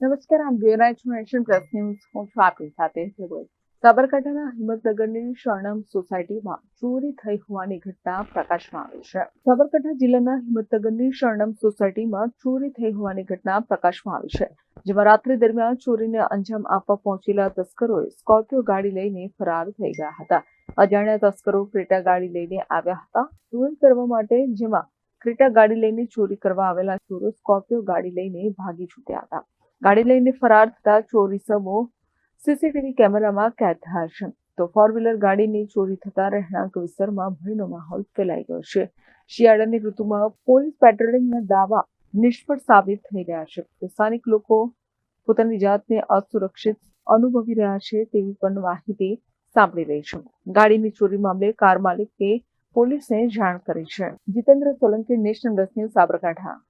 નમસ્કાર, આમ રહ્યા નેશન હું છું આપની સાથે જગવત સાબરકાંઠાના હિંમતનગરની શરણમ સોસાયટીમાં ચોરી થઈ હોવાની ઘટના પ્રકાશમાં આવી છે. સાબરકાંઠા જિલ્લાના હિંમતનગરની શરણમ સોસાયટીમાં ચોરી થઈ હોવાની ઘટના પ્રકાશમાં આવી છે, જેમાં રાત્રિ દરમિયાન ચોરીને અંજામ આપવા પહોંચેલા તસ્કરોએ સ્કોર્પિયો ગાડી લઈને ફરાર થઈ ગયા હતા. અજાણ્યા તસ્કરો ક્રેટા ગાડી લઈને આવ્યા હતા. ચોરી કરવા માટે જેમાં ક્રેટા ગાડી લઈને ચોરી કરવા આવેલા ચોરો સ્કોર્પિયો ગાડી લઈને ભાગી છૂટ્યા હતા. ગાડી લઈને ફરાર થતા ચોરી સમૂહ સીસીટીવી કેમેરામાં કેદ થયા છે. તો ફોર વ્હીલર ગાડીની ચોરી થતા રહેણાંક વિસ્તારમાં ભયનો માહોલ ફેલાઈ ગયો છે. શિયાળાની ઋતુમાં પોલીસ પેટ્રોલિંગના દાવા નિષ્ફળ સાબિત થઈ રહ્યા છે. સ્થાનિક લોકો પોતાની જાતને અસુરક્ષિત અનુભવી રહ્યા છે તેવી પણ માહિતી સાંભળી રહી છે. ગાડીની ચોરી મામલે કાર માલિકે પોલીસને જાણ કરી છે. Jitendra Solanki, national news, Sabarkantha.